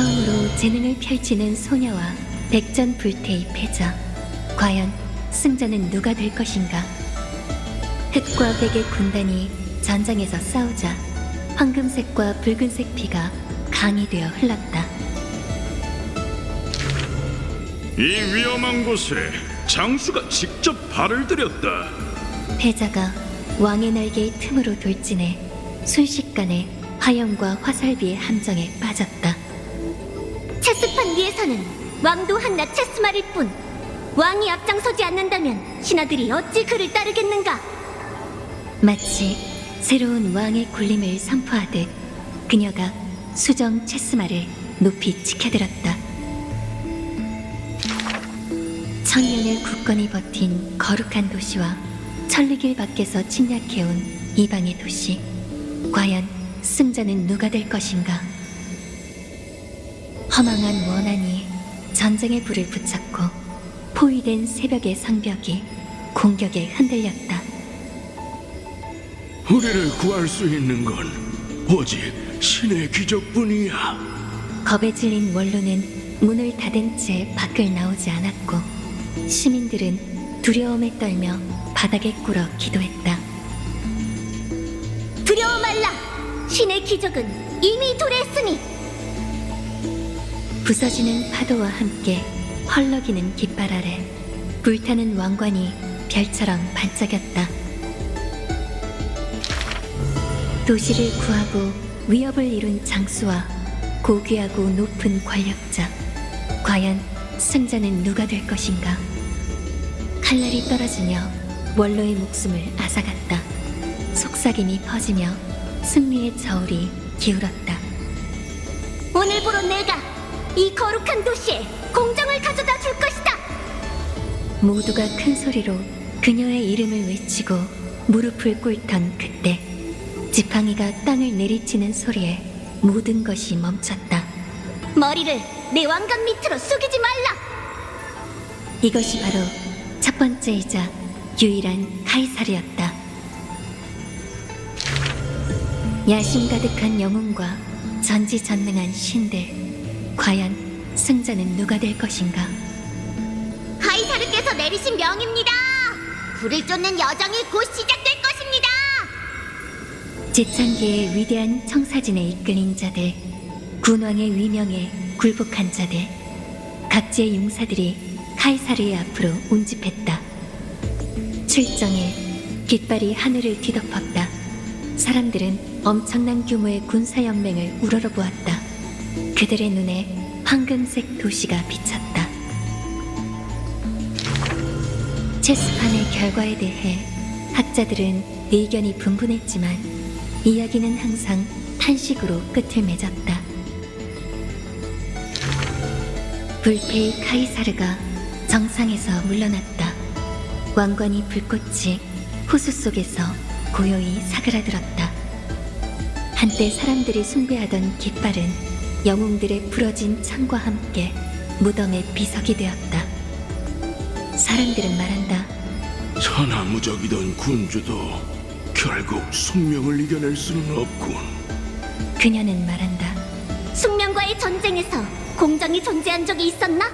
처음으로 재능을 펼치는 소녀와 백전불태의 패자. 과연 승자는 누가 될 것인가? 흑과 백의 군단이 전장에서 싸우자 황금색과 붉은색 피가 강이 되어 흘렀다. 이 위험한 곳에 장수가 직접 발을 들였다. 패자가 왕의 날개의 틈으로 돌진해 순식간에 화염과 화살비의 함정에 빠졌다. 위에서는 왕도 한낱 체스말일 뿐 왕이 앞장서지 않는다면 신하들이 어찌 그를 따르겠는가 마치 새로운 왕의 군림을 선포하듯 그녀가 수정 체스마를 높이 치켜들었다. 천년을 굳건히 버틴 거룩한 도시와 천리길 밖에서 침략해온 이방의 도시. 과연 승자는 누가 될 것인가? 허망한 원한이 전쟁의 불을 붙잡고 포위된 새벽의 성벽이 공격에 흔들렸다. 우리를 구할 수 있는 건 오직 신의 기적뿐이야. 겁에 질린 원로는 문을 닫은 채 밖을 나오지 않았고 시민들은 두려움에 떨며 바닥에 꿇어 기도했다. 두려워 말라 신의 기적은 이미 도래했으니 부서지는 파도와 함께 헐렁이는 깃발 아래 불타는 왕관이 별처럼 반짝였다. 도시를 구하고 위협을 이룬 장수와 고귀하고 높은 권력자. 과연 승자는 누가 될 것인가? 칼날이 떨어지며 원로의 목숨을 앗아갔다. 속삭임이 퍼지며 승리의 저울이 기울었다. 오늘부로 내가 이 거룩한 도시에 공정을 가져다 줄 것이다 모두가 큰 소리로 그녀의 이름을 외치고 무릎을 꿇던 그때 지팡이가 땅을 내리치는 소리에 모든 것이 멈췄다. 머리를 내 왕관 밑으로 숙이지 말라 이것이 바로 첫 번째이자 유일한 카이사르였다. 야심 가득한 영웅과 전지전능한 신들. 과연 승자는 누가 될 것인가? 카이사르께서 내리신 명입니다 불을 쫓는 여정이 곧 시작될 것입니다 제창기의 위대한 청사진에 이끌린 자들, 군왕의 위명에 굴복한 자들, 각지의 용사들이 카이사르의 앞으로 운집했다. 출정에 깃발이 하늘을 뒤덮었다. 사람들은 엄청난 규모의 군사연맹을 우러러보았다. 그들의 눈에 황금색 도시가 비쳤다. 체스판의 결과에 대해 학자들은 의견이 분분했지만 이야기는 항상 탄식으로 끝을 맺었다. 불패의 카이사르가 정상에서 물러났다. 왕관이 불꽃이 호수 속에서 고요히 사그라들었다. 한때 사람들이 숭배하던 깃발은 영웅들의 부러진 창과 함께 무덤의 비석이 되었다. 사람들은 말한다. 천하무적이던 군주도 결국 숙명을 이겨낼 수는 없군. 그녀는 말한다. 숙명과의 전쟁에서 공정이 존재한 적이 있었나?